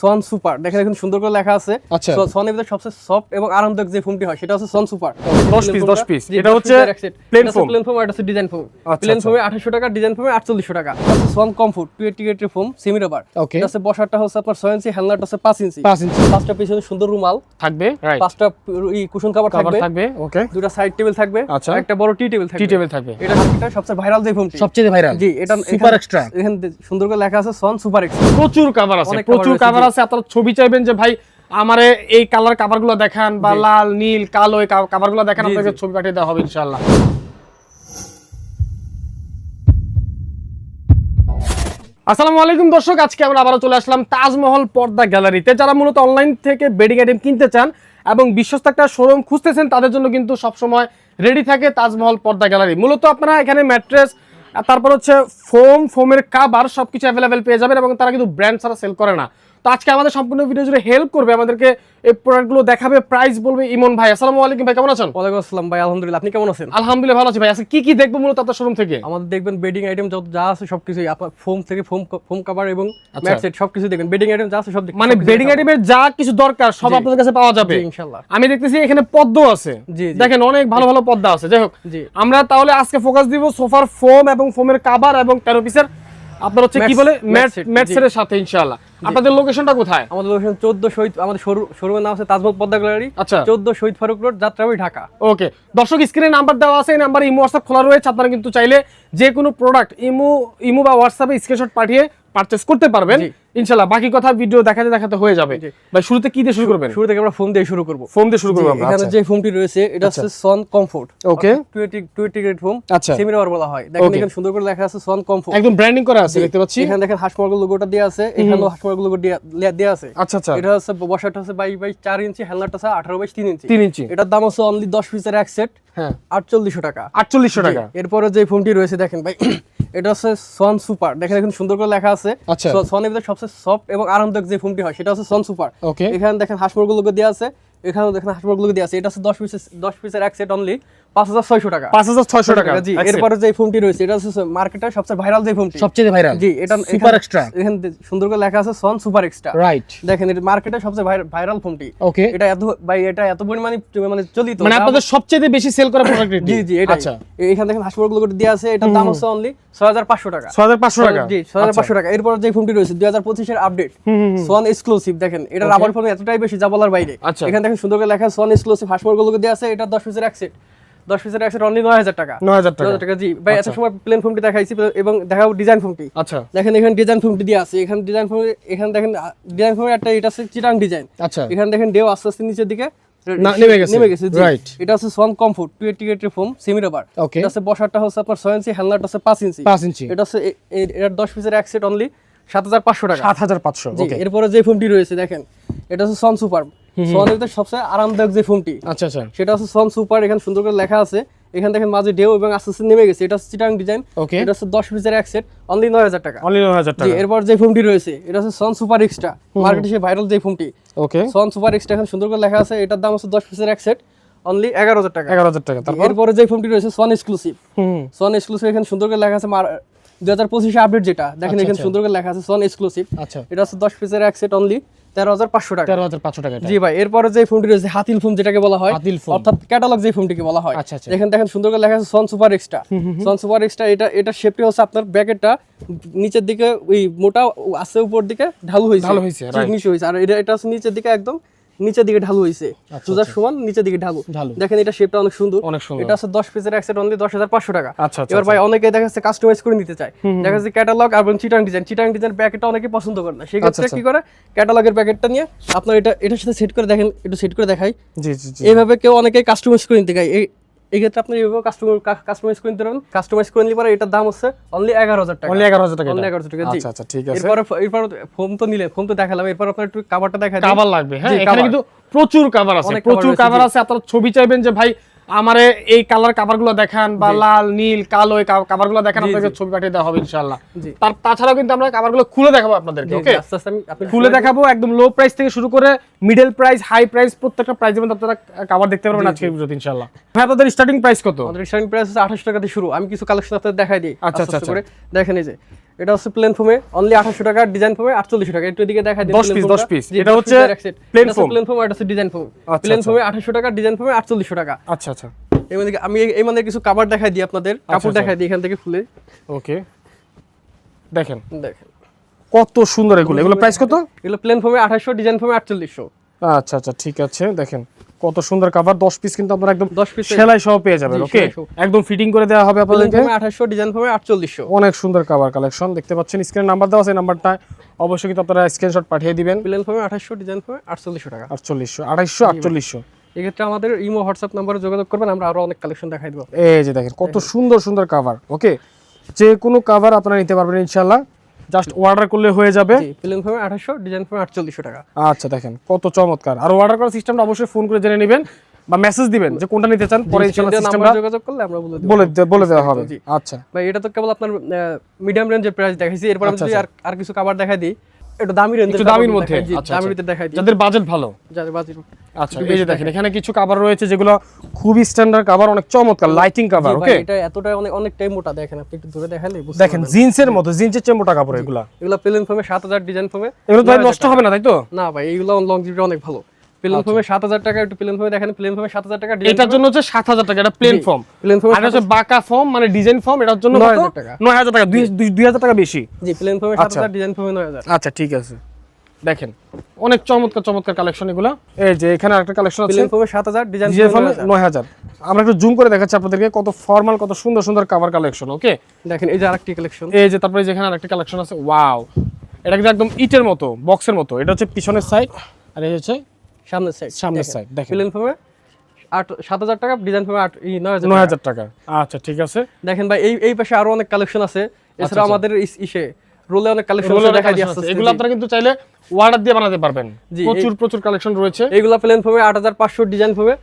সন super দেখেন এখন সুন্দর করে লেখা আছে। আচ্ছা। সনের ভিতরে সবচেয়ে সফট এবং আরামদায়ক যে ফোমটি হয় সেটা হচ্ছে সন সুপার 10 piece, 10 piece। এটা হচ্ছে। প্লেন ফোম আর এটা হচ্ছে ডিজাইন ফোম প্লেন আচ্ছা। ফোমে 2800 টাকা ডিজাইন ফোমে 4800 টাকা। সন কমফোর্ট ফোম সেমি রাবার. এটা হচ্ছে বসারটা হচ্ছে আপনার 6 ইঞ্চি হেলনারটা হচ্ছে 5 ইঞ্চি 5 ইঞ্চি পাঁচটা পিছনে সুন্দর রুমাল। থাকবে পাঁচটা ই কুশন কভার থাকবে। থাকবে ওকে দুটো সাইড টেবিল থাকবে। আচ্ছা। একটা বড় টি টেবিল থাকবে। টি টেবিল থাকবে। এটা সবচেয়ে ভাইরাল যে ফোমটি সবচেয়ে ভাইরাল জি এটা সুপার এক্সট্রা এখানে সুন্দর করে লেখা আছে সন সুপার এক্সট্রা প্রচুর কাভার আছে প্রচুর কাভার আছে, আপনারা ছবি চাইবেন যে ভাই আমারে এই কালার কাভারগুলো দেখান বা লাল নীল কালো এই কাভারগুলো দেখান আপনাকে ছবি পাঠিয়ে দেওয়া হবে ইনশাআল্লাহ। আসসালামু আলাইকুম দর্শক আজকে আমরা আবারও চলে আসলাম তাজমহল পর্দা গ্যালারিতে। যারা মূলত অনলাইন থেকে বেডিং আইটেম কিনতে চান এবং বিশ্বস্ত একটা শোরুম খুঁজতেছেন তাদের জন্য কিন্তু সবসময় রেডি থাকে তাজমহল পর্দা গ্যালারি। মূলত আপনারা এখানে ম্যাট্রেস তারপর হচ্ছে ফোম ফোমের কাবার সবকিছু অ্যাভেলেবেল পেয়ে যাবেন এবং তারা কিন্তু ব্র্যান্ড ছাড়া সেল করে না। তো আজকে আমাদের সম্পূর্ণ ভিডিও জুড়ে হেল্প করবে আমাদেরকে এই প্রোডাক্টগুলো দেখাবে প্রাইস বলবে ইমন ভাই। আসসালামু আলাইকুম ভাই কেমন আছেন? ওয়ালাইকুম আসসালাম ভাই আলহামদুলিল্লাহ আপনি কেমন আছেন? আলহামদুলিল্লাহ ভালো আছি ভাই। আজকে কি কি দেখব মূলত আপনার শোরুম থেকে? আমাদের দেখবেন বেডিং আইটেম যত যা আছে সবকিছুই আপনার ফোম থেকে ফোম ফোম কভার এবং আচ্ছা। ম্যাট সেট সবকিছু দেখবেন। বেডিং আইটেম যা আছে সব মানে বেডিং। আইটেমের যা কিছু দরকার সব। আপনাদের কাছে পাওয়া যাবে। ইনশাআল্লাহ আমি দেখতেছি এখানে পদ্ম আছে। জি। দেখেন অনেক ভালো ভালো পদ্মা আছে। যাই হোক জি। আমরা তাহলে আজকে ফোকাস দিব সোফার ফোম এবং ফোমের কাভার এবং তেরো পিসের আপনার হচ্ছে কি বলে? ম্যাট ম্যাট সেটের সাথে ইনশাআল্লাহ আপনাদের লোকেশনটা কোথায়? আমাদের লোকেশন 14 শহীদ আমাদের শোরুমের নাম আছে তাজমহল পদ্মা গ্যালারি আচ্ছা। 14 শহীদ ফারুক রোড যাত্রাবাড়ি ঢাকা। ওকে দর্শক স্ক্রিনে নাম্বার দেওয়া আছে এই নাম্বারে ইমো হোয়াটসঅ্যাপ খোলা রয়েছে। আপনারা কিন্তু চাইলে যে কোনো প্রোডাক্ট ইমো ইমো বা হোয়াটসঅ্যাপে স্ক্রিনশট পাঠিয়ে পারচেজ করতে পারবেন। ইনশাআল্লাহ বাকি কথা ভিডিও দেখাতে দেখাতে হয়ে যাবে। ভাই শুরুতে কি দিয়ে শুরু করবেন? শুরু থেকে আমরা ফোম দিয়ে শুরু করব। ফোম দিয়ে শুরু করব আমরা এখানে আচ্ছা। যে ফোমটি রয়েছে এটা হচ্ছে সন কমফোর্ট Okay. 20 20 গ্রেড ফোম আচ্ছা। সেমি রাবার বলা হয়। দেখেন এখানে সুন্দর করে লেখা আছে সন কমফোর্ট একদম ব্র্যান্ডিং করা আছে দেখতে পাচ্ছি। এখানে দেখেন হাঁসমর্গ লোগোটা দেওয়া আছে এখানেও হাঁসমর্গ লোগো দেওয়া আছে। আচ্ছা আচ্ছা। এটা হচ্ছে বসাটা হচ্ছে বাই বাই চার ইঞ্চি হেলনারটা আছে আঠারো বাই তিন ইঞ্চি। তিন ইঞ্চি। এটার দাম হচ্ছে অনলি দশ পিসের এক সেট হ্যাঁ। আটচল্লিশশো টাকা। আটচল্লিশশো টাকা। এরপরে যে ফোনটি রয়েছে দেখেন ভাই এটা হচ্ছে সন সুপার দেখেন এখন সুন্দর করে লেখা আছে। সন সনের ভিতরে সবচেয়ে সফট এবং আরামদায়ক যে ফোনটি হয় সেটা হচ্ছে সন সুপার ওকে এখানে দেখেন হাঁসমর্গ লোগো দেওয়া আছে। এখানেও দেখেন হাঁসমর্গ লোগো দেওয়া আছে। এটা হচ্ছে দশ পিসের দশ পিসের এক সেট অনলি টাকা। টাকা। জি। এরপরে যে ফোনটি রয়েছে এটা হচ্ছে মার্কেটের সবচেয়ে ভাইরাল যে ফোনটি। সবচেয়ে ভাইরাল জি এটা সুপার এখানে- এক্সট্রা এখানে সুন্দর করে লেখা আছে সন সুপার এক্সট্রা রাইট দেখেন এটা মার্কেটে সবচেয়ে ভাইরাল ফোনটি। ওকে এটা এত ভাই এটা এত পরিমাণে মানে চলিত। মানে আপনাদের সবচেয়ে বেশি সেল করা প্রোডাক্ট জি জি এটা আচ্ছা। এখানে দেখেন হাসপাতালগুলো দেওয়া আছে এটার দাম হচ্ছে অনলি ছয় হাজার পাঁচশো টাকা। ছয় হাজার পাঁচশো টাকা? জি ছয় হাজার পাঁচশো টাকা। এরপর যে ফোনটি রয়েছে দুই হাজার আপডেট এক্সক্লুসিভ দেখেন এটা রাবার ফোন এতটাই বেশি যা বলার বাইরে। আচ্ছা। এখানে দেখেন সুন্দর করে লেখা সোয়ান এক্সক্লুসিভ হাসপাতালগুলো আছে এটা দশ পিসের এক সেট দশ পিসের এক অনলি নয় হাজার টাকা। নয় হাজার নয় টাকা হাজার টাকা জি। ভাই এত সময় প্লেন ফোনটি দেখাইছি এবং দেখাবো ডিজাইন ফোনটি আচ্ছা। দেখেন এখানে ডিজাইন ফোনটি দিয়ে আছে। এখানে ডিজাইন ফোন এখানে দেখেন ডিজাইন ফোনের একটা এটা হচ্ছে চিটাং ডিজাইন আচ্ছা। এখানে দেখেন ডেও আস্তে আস্তে নিচের দিকে নেমে গেছে। নেমে গেছে। এটা হচ্ছে সন কমফোর্ট টুয়েটি গ্রেটের ফোম সেমি রাবার ওকে এটা বসারটা হচ্ছে আপনার ছয় ইঞ্চি হেলনারটা হচ্ছে পাঁচ ইঞ্চি। এটা হচ্ছে এ- এ- দশ পিসের এক সেট অনলি সাত হাজার পাঁচশো টাকা। সাত হাজার পাঁচশো জি ওকে এরপরে যে ফোনটি রয়েছে দেখেন এটা হচ্ছে সন সুপার সনের ভিতরে সবচেয়ে আরামদায়ক যে ফোনটি আচ্ছা আচ্ছা। সেটা হচ্ছে সন সুপার এখানে সুন্দর করে লেখা আছে। এখানে দেখেন মাঝে ডেও এবং আস্তে আস্তে নেমে গেছে। এটা হচ্ছে চিটাং ডিজাইন এটা হচ্ছে দশ পিসের এক সেট অনলি নয় হাজার টাকা। অনলি নয় হাজার টাকা। এরপর যে ফোনটি রয়েছে এটা হচ্ছে সন সুপার এক্সট্রা মার্কেটে সে ভাইরাল যে ফোনটি। ওকে সন সুপার এক্সট্রা এখন সুন্দর করে লেখা আছে এটার দাম হচ্ছে দশ পিসের এক সেট অনলি এগারো হাজার টাকা। এগারো হাজার টাকা। এরপরে যে ফোনটি রয়েছে সন এক্সক্লুসিভ হুম সন এক্সক্লুসিভ এখানে সুন্দর করে লেখা আছে দুই হাজার পঁচিশে আপডেট যেটা দেখেন আচ্ছা, এখানে আচ্ছা। সুন্দর করে লেখা আছে সন এক্সক্লুসিভ আচ্ছা। এটা হচ্ছে দশ পিসের এক সেট অনলি তেরো হাজার পাঁচশো টাকা। তেরো হাজার পাঁচশো টাকা জি ভাই এরপরে যে ফোনটি রয়েছে হাতিল ফোন যেটাকে বলা হয় হাতিল ফোন অর্থাৎ ক্যাটালগ যে ফোনটিকে বলা হয়। আচ্ছা, আচ্ছা। এখানে দেখেন সুন্দর করে লেখা আছে Swan super extra Swan super extra এটা এটা শেপটি হচ্ছে আপনার ব্যাকেটটা নিচের দিকে ওই মোটা আছে উপর দিকে ঢালু হয়েছে। ঢালু হয়েছে, নিচে হয়েছে। আর এটা এটা হচ্ছে নিচের দিকে একদম নিচের দিকে ঢালু হয়েছে সোজা সমান নিচের দিকে ঢালু। দেখেন এটা শেপটা অনেক সুন্দর। অনেক সুন্দর। এটা আছে দশ পিসের এক সেট অনলি দশ হাজার পাঁচশো টাকা। আচ্ছা আচ্ছা এবার ভাই অনেকে দেখা যাচ্ছে কাস্টমাইজ করে নিতে চায়। দেখা যাচ্ছে ক্যাটালগ এবং চিটাং ডিজাইন চিটাং ডিজাইন প্যাকেটটা অনেকে পছন্দ করে না। সেই ক্ষেত্রে কি করে? ক্যাটালগের প্যাকেটটা নিয়ে আপনার এটা এটার সাথে সেট করে দেখেন একটু সেট করে দেখাই। জি জি জি। এইভাবে কেউ অনেকে কাস্টমাইজ করে নিতে চায়। এই এই ক্ষেত্রে আপনি এভাবে কাস্টমার কাস্টমাইজ করে নিতে পারবেন। কাস্টমাইজ করে নিলে পরে এটার দাম হচ্ছে অনলি এগারো হাজার টাকা। অনলি এগারো হাজার টাকা অনলি এগারো হাজার টাকা আচ্ছা আচ্ছা ঠিক আছে। এরপরে এরপর ফোম তো নিলে ফোম তো দেখালাম এরপর আপনার একটু কাভারটা দেখা। কাভার লাগবে হ্যাঁ এখানে কিন্তু প্রচুর কাভার আছে প্রচুর কাভার আছে। আপনারা ছবি চাইবেন যে ভাই আমারে এই কালার কাভারগুলো দেখান বা লাল নীল কালো এই কাভারগুলো দেখান আপনাকে ছবি পাঠিয়ে দেওয়া হবে ইনশাআল্লাহ। তার তাছাড়াও কিন্তু আমরা কাভারগুলো খুলে দেখাবো আপনাদেরকে ওকে খুলে দেখাবো একদম লো প্রাইস থেকে শুরু করে মিডল প্রাইস হাই প্রাইস প্রত্যেকটা প্রাইস যেমন আপনারা কাভার দেখতে পারবেন আজকে ভিডিওতে ইনশাআল্লাহ। ভাই আপনাদের স্টার্টিং প্রাইস কত? আমাদের স্টার্টিং প্রাইস হচ্ছে আঠাশ টাকা দিয়ে শুরু। আমি কিছু কালেকশন আপনাদের দেখাই দিই। আচ্ছা, আস্তে আচ্ছা, করে। দেখেন এই যে এটা হচ্ছে প্লেন ফোমে অনলি 2800 টাকা ডিজাইন ফোমে 4800 টাকা। একটু এদিকে দেখাই দিন 10 piece, 10 piece। এটা হচ্ছে plain foam। প্লেন ফোম এটা হচ্ছে ডিজাইন ফোম আচ্ছা, প্লেন আচ্ছা। ফোমে 2800 টাকা ডিজাইন ফোমে 4800 টাকা। আচ্ছা আচ্ছা। এই মানে আমি এই- মানে কিছু কাভার দেখাই দিই আপনাদের কাপড় আচ্ছা। দেখাই দিই এখান থেকে খুলে। ওকে। দেখেন। দেখেন। কত সুন্দর এগুলো। এগুলো প্রাইস কত? এগুলো প্লেন ফোমে 2800 ডিজাইন ফোমে 4800 আচ্ছা আচ্ছা ঠিক আছে দেখেন। কত সুন্দর কাভার 10 পিস কিন্তু আপনারা একদম 10 পিস সেলাই সহ পেয়ে যাবেন ওকে একদম ফিটিং করে দেওয়া হবে আপনাদেরকে। ফোমে 2800 ডিজাইন ফোমে 4800 অনেক সুন্দর কাভার কালেকশন দেখতে পাচ্ছেন স্ক্রিনে নাম্বার দেওয়া আছে নাম্বারটা অবশ্যই কিন্তু আপনারা স্ক্রিনশট পাঠিয়ে দিবেন। প্লেন ফোমে 2800 ডিজাইন ফোমে 4800 টাকা। আটচল্লিশশো আড়াইশো আটচল্লিশশো। এক্ষেত্রে আমাদের ইমো হোয়াটসঅ্যাপ নাম্বারে যোগাযোগ করবেন আমরা আরও অনেক কালেকশন দেখাই দেবো। এই যে দেখেন কত সুন্দর সুন্দর কাভার ওকে যে কোনো কাভার আপনারা নিতে পারবেন ইনশাল্লাহ জাস্ট অর্ডার করলে হয়ে যাবে। জি প্লেন ফোমে 2800 ডিজাইন ফোমে 4800 টাকা। আচ্ছা দেখেন কত চমৎকার। আর অর্ডার করার সিস্টেমটা অবশ্যই ফোন করে জেনে নেবেন বা মেসেজ দিবেন যে কোনটা নিতে চান। পরে ইনশাআল্লাহ সিস্টেমটা যোগাযোগ করলে আমরা বলে দেব। বলে বলে দেওয়া হবে। আচ্ছা। ভাই এটা তো কেবল আপনার মিডিয়াম রেঞ্জের প্রাইস দেখাইছি। এরপর আমি আচ্ছা, যদি আর আর কিছু কভার দেখাই দিই। একটু দামি একটু দামির মধ্যে। আচ্ছা দামির আচ্ছা। ভিতরে দেখাই। দিই যাদের বাজেট ভালো। যাদের বাজেট আচ্ছা এই যে দেখেন এখানে কিছু কভার রয়েছে যেগুলো খুবই স্ট্যান্ডার্ড কভার অনেক চমৎকার লাইটিং কাভার ওকে এটা এতটা অনেক অনেকটাই মোটা দেখেন আপনি একটু ধরে দেখালে বুঝতে দেখেন জিন্সের মতো জিন্সের চেয়ে মোটা কাপড় এগুলা। এগুলো প্লেন ফর্মে 7000 ডিজাইন ফোমে এগুলো তো নষ্ট হবে না তাই তো? না ভাই এগুলো লং জিবি অনেক ভালো। প্লেন ফোমে 7000 টাকা একটু প্লেন ফোমে দেখেন প্লেন ফোমে 7000 টাকা এটার জন্য হচ্ছে সাত হাজার টাকা এটা প্লেন ফর্ম প্লেন আর হচ্ছে বাঁকা ফর্ম মানে ডিজাইন ফর্ম এটার জন্য 9000 টাকা। নয় হাজার টাকা দুই দুই- দুই হাজার টাকা বেশি। জি প্লেন আচ্ছা। 7000 ডিজাইন ফোমে 9000 আচ্ছা ঠিক আছে। দেখেন অনেক চমৎকার চমৎকার কালেকশন এগুলো। এই যে এখানে একটা কালেকশন আছে। প্লেন ফোমে 7000 ডিজাইন ফর্মে নয় হাজার। আমরা একটু জুম করে দেখাচ্ছি আপনাদেরকে কত ফর্মাল কত সুন্দর সুন্দর কাভার কালেকশন ওকে দেখেন এই যে আরেকটি কালেকশন এই যে তারপরে যেখানে আরেকটা কালেকশন আছে। ওয়াও এটা কিন্তু একদম ইটের মতো বক্সের মতো। এটা হচ্ছে পিছনের সাইড আর এই হচ্ছে সামনের সাইড সামনের side, দেখেন। প্লেন 8 7000 টাকা ডিজাইন ফোমে 8 ই 9000 নয় হাজার টাকা। আচ্ছা ঠিক আছে। দেখেন ভাই এই এই পাশে আরও অনেক কালেকশন আছে। এছাড়া আচ্ছা। আমাদের ইসে রোলে অনেক কালেকশন দেখা দিয়ে আসছে এগুলো আপনারা কিন্তু চাইলে অর্ডার দিয়ে বানাতে পারবেন। জি, প্রচুর প্রচুর কালেকশন রয়েছে। এইগুলা প্লেন ফোমে 8500 ডিজাইন ফোমে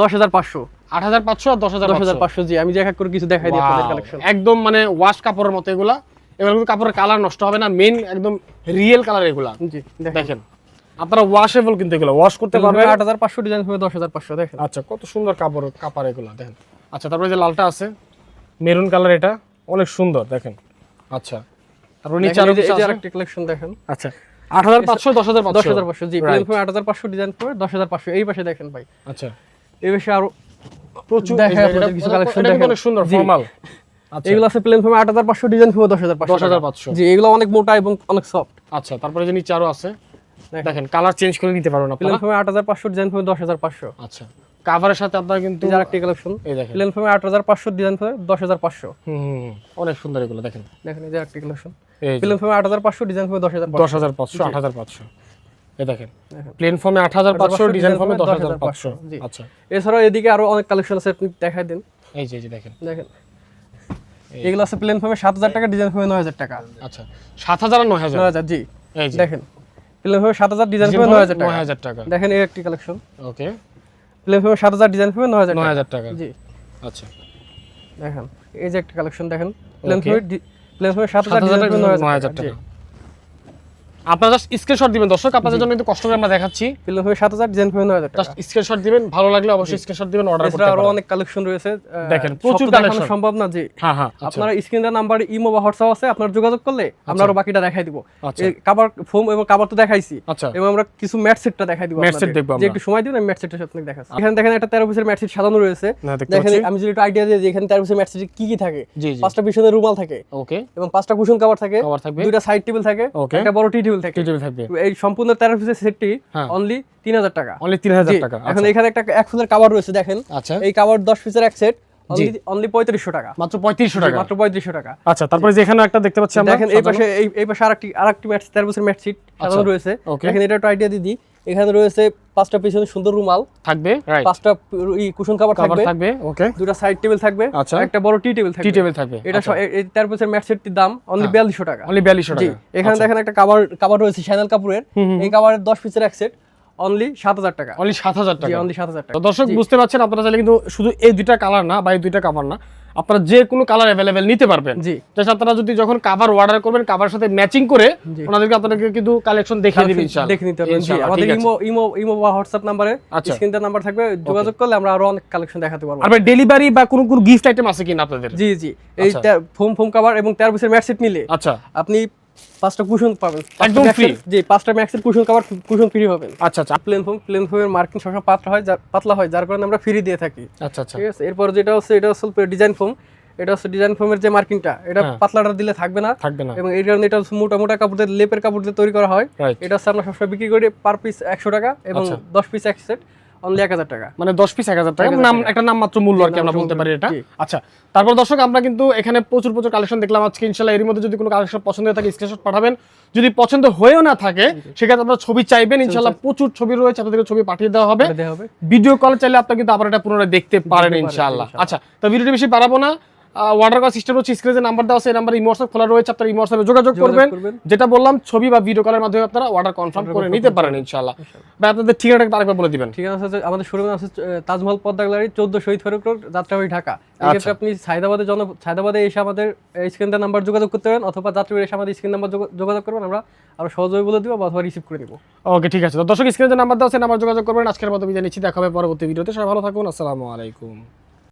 10500 আট হাজার পাঁচশো আর দশ হাজার 10500 জি আমি যে এক এক করে কিছু দেখাই দিই আপনাদের কালেকশন একদম মানে ওয়াশ কাপড়ের মতো এগুলা। এগুলো কিন্তু কাপড়ের কালার নষ্ট হবে না মেন একদম রিয়েল কালার এগুলা। জি দেখেন। আপনারা ওয়াশেবল কিন্তু এগুলো ওয়াশ করতে পারবেন। 8500 ডিজাইন ফোমে 10500 দেখেন। আচ্ছা কত সুন্দর কাপড় কাপড় এগুলো দেখেন। আচ্ছা তারপরে যে লালটা আছে মেরুন কালার এটা অনেক সুন্দর দেখেন। আচ্ছা তারপর নিচে আরও কিছু আছে? আরেকটি কালেকশন দেখেন। আচ্ছা আট হাজার পাঁচশো দশ হাজার পাঁচশো। 10500 জি প্লেন ফোমে 8500 ডিজাইন ফোমে 10500 এই পাশে দেখেন ভাই। আচ্ছা। এই পাশে আরও প্রচুর দেখেন আপনাদের কিছু কালেকশন দেখেন। অনেক সুন্দর ফর্মাল আচ্ছা। এগুলো আছে প্লেন ফোমে 8500 ডিজাইন ফোমে 10500 10500 জি এগুলো অনেক মোটা এবং অনেক সফট আচ্ছা তারপরে যে নিচে আরও আছে দেখেন। কালার চেঞ্জ করে নিতে পারবেন প্লেন আপনারা ফোমে 8500 ডিজাইন ফোমে 10500 আচ্ছা কাভারের সাথে আপনারা কিন্তু এই যে আরেকটি কালেকশন এই দেখেন প্লেন ফোমে 8500 ডিজাইন ফোমে 10500 হুম অনেক সুন্দর এগুলো দেখেন দেখেন এই যে আরেকটি কালেকশন প্লেন ফোমে 8500 ডিজাইন ফোমে 10500 দশ হাজার পাঁচশো আট হাজার পাঁচশো এই দেখেন। প্লেন ফর্মে আট হাজার পাঁচশো 8500 ডিজাইন ফর্মে দশ হাজার পাঁচশো 10,500 জি। আচ্ছা এছাড়াও এদিকে আরও অনেক কালেকশন আছে আপনি দেখাই দেন এই যে এই যে দেখেন দেখেন এগুলো আছে প্লেন ফোমে 7000 টাকা ডিজাইন ফোমে 9000 টাকা আচ্ছা সাত হাজার আর নয় হাজার 9000 জি এই যে দেখেন প্লেন ফেভার সাত হাজার ডিজাইন ডিজাইন ফোমে 9000 টাকা। নয় হাজার টাকা। দেখেন এই একটি কালেকশন ওকে প্লেন ফোমে 7000 ডিজাইন ফেভার নয় হাজার নয় হাজার টাকা। জি। আচ্ছা। দেখেন এই যে একটা কালেকশন দেখেন। Plane Okay. প্লেন 7000 সাত হাজার ডিজাইন টাকা। নয় হাজার টাকা। আপনারা জাস্ট স্ক্রিনশট দিবেন। দর্শক আপনাদের জন্য কিন্তু কষ্ট করে আমরা দেখাচ্ছি। প্লেন ফোমে 7000 ডিজাইন ফোমে 9000 টাকা জাস্ট স্ক্রিনশট দিবেন ভালো লাগলে অবশ্যই স্ক্রিনশট দিবেন অর্ডার করতে আরও পারেন। অনেক কালেকশন রয়েছে। দেখেন, প্রচুর collection। সম্ভব না যে হ্যাঁ হ্যাঁ আচ্ছা। আপনারা নাম্বার ইমো বা হোয়াটসঅ্যাপ আছে আপনার যোগাযোগ করলে আমরা আরও বাকিটা দেখাই দিব। আচ্ছা। এই ফোম এবং কাবার তো দেখাইছি। আচ্ছা। এবং আমরা কিছু ম্যাট সেটটা দেখাই দিব set আপনাদের। দেখব আমরা। একটু সময় দিন আমি ম্যাট সেটটা আপনাকে দেখাচ্ছি। এখানে দেখেন একটা 13 পিসের ম্যাট সেট সাজানো রয়েছে। দেখেন আমি যদি একটু আইডিয়া দিই এখানে 13 পিসের ম্যাট সেটে কি কি থাকে? পাঁচটা পিছনে রুমাল থাকে। ওকে এবং পাঁচটা কুশন কভার থাকে। দুইটা সাইড টেবিল থাকে। একটা বড় টি টেবিল থাকে টিটিভি থাকবে। এই সম্পূর্ণ 13 পিসের সেটটি হ্যাঁ। অনলি 3000 টাকা। অনলি তিন হাজার জি, টাকা। এখন এখানে একটা এক ফুলের কাভার রয়েছে দেখেন। আচ্ছা। এই কাভার 10 পিসের এক সেট অনলি অনলি 3500 টাকা। মাত্র পঁয়ত্রিশশো টাকা। মাত্র 3500 টাকা। আচ্ছা তারপরে যে এখানে একটা দেখতে পাচ্ছি আমরা দেখেন এই পাশে এই পাশে আরেকটি আরেকটি ম্যাট তেরো বছর ম্যাট সিট সাজানো রয়েছে. দেখেন এটা একটু আইডিয়া দিদি এখানে রয়েছে পাঁচটা পিছনে সুন্দর রুমাল থাকবে পাঁচটা কুশন কাভার থাকবে থাকবে ওকে দুটো সাইড টেবিল থাকবে আচ্ছা। একটা বড় টি টেবিল থাকবে। টি টেবিল থাকবে এটা তার এই তেরো বছর ম্যাট সেটটির দাম অনলি বিয়াল্লিশশো টাকা। অনলি বিয়াল্লিশশো জি টাকা। এখানে দেখেন একটা কাভার কাভার রয়েছে শ্যানেল কাপুরের এই কাভারের দশ পিসের এক সেট অনলি সাত হাজার টাকা। অনলি সাত হাজার টাকা। অনলি সাত হাজার টাকা। দর্শক বুঝতে পারছেন আপনারা চাইলে কিন্তু শুধু এই দুইটা কালার না বা এই দুইটা কাভার না আপনারা যে কোনো কালার অ্যাভেলেবেল নিতে পারবেন। জি। জাস্ট আপনারা যদি যখন কাভার অর্ডার করবেন কাভার সাথে ম্যাচিং করে ওনাদেরকে আপনাদেরকে কিন্তু কালেকশন দেখিয়ে দিবেন ইনশাআল্লাহ। দেখে নিতে পারবেন জি। আমাদের ইমো ইমো ইমো বা নাম্বারে আচ্ছা। নাম্বার থাকবে যোগাযোগ করলে আমরা আরও অনেক কালেকশন দেখাতে পারব। আর ডেলিভারি বা কোনো কোনো গিফট আইটেম আছে কিনা আপনাদের? জি জি। এই। ফোম ফোম কভার এবং তেরো পিসের ম্যাটসেট নিলে আচ্ছা। আপনি পাঁচটা কুশন পাবেন। একদম? জি পাঁচটা ম্যাক্সের কুশন কভার কুশন ফ্রি আচ্ছা আচ্ছা। প্লেন ফোম প্লেন ফোমের মার্কিং সবসময় পাতলা হয় যার- পাতলা হয় যার কারণে আমরা ফ্রি দিয়ে থাকি। আচ্ছা আচ্ছা। ঠিক আছে? এরপর যেটা হচ্ছে এটা হচ্ছে ডিজাইন ফোম এটা হচ্ছে ডিজাইন ফোমের যে মার্কিংটা এটা হ্যাঁ। পাতলাটা দিলে থাকবে না। থাকবে না। এবং এই কারণে এটা মোটা মোটা কাপড় দিয়ে লেপের কাপড় দিয়ে তৈরি করা হয়। এটা হচ্ছে আমরা সবসময় বিক্রি করি পার পিস একশো টাকা এবং আচ্ছা। দশ পিস এক সেট অনলি এক হাজার টাকা। মানে দশ পিস এক হাজার টাকা। নাম একটা নাম মাত্র মূল্য আর কি আমরা বলতে পারি এটা। আচ্ছা তারপর দর্শক আমরা কিন্তু এখানে প্রচুর প্রচুর কালেকশন দেখলাম। আজকে ইনশাল্লাহ এর মধ্যে যদি কোনো কালেকশন পছন্দ হয়ে থাকে স্ক্রিনশট পাঠাবেন। যদি পছন্দ হয়েও না থাকে সেক্ষেত্রে আপনারা ছবি চাইবেন। ইনশাল্লাহ প্রচুর ছবি রয়েছে আপনাদেরকে ছবি পাঠিয়ে দেওয়া হবে। ভিডিও কল চাইলে আপনারা কিন্তু আবার এটা পুনরায় দেখতে পারেন ইনশাআল্লাহ। আচ্ছা তো ভিডিওটি বেশি বাড়াবো না। অর্ডার করার সিস্টেম হচ্ছে স্ক্রিনে নাম্বার দেওয়া আছে এই নাম্বার ইমোটসঅ্যাপ খোলা রয়েছে আপনারা ইমোটসঅ্যাপে যোগাযোগ করবেন। যেটা বললাম ছবি বা ভিডিও কলের মাধ্যমে আপনারা অর্ডার কনফার্ম করে নিতে পারেন ইনশাআল্লাহ। ভাই আপনাদের ঠিকানাটা আরেকবার বলে দিবেন। ঠিকানা যে আমাদের শোরুম আছে তাজমহল পদ্মা গ্যালারি চোদ্দ শহীদ ফারুক রোড যাত্রাবাড়ি ঢাকা। আচ্ছা। এক্ষেত্রে আপনি সায়দাবাদে জন সায়দাবাদে এসে আমাদের স্ক্রিনটা নাম্বার যোগাযোগ করতে পারেন অথবা যাত্রাবাড়ি এসে আমাদের স্ক্রিন নাম্বার যোগাযোগ করবেন আমরা আরও সহজভাবে বলে দিব অথবা রিসিভ করে দিব ওকে ঠিক আছে। তো দর্শক স্ক্রিনে নাম্বার দেওয়া আছে নাম্বার যোগাযোগ করবেন। আজকের মতো বিদায় নিচ্ছি দেখা হবে পরবর্তী ভিডিওতে। সবাই ভালো থাকুন আসসালামু আলাইকুম।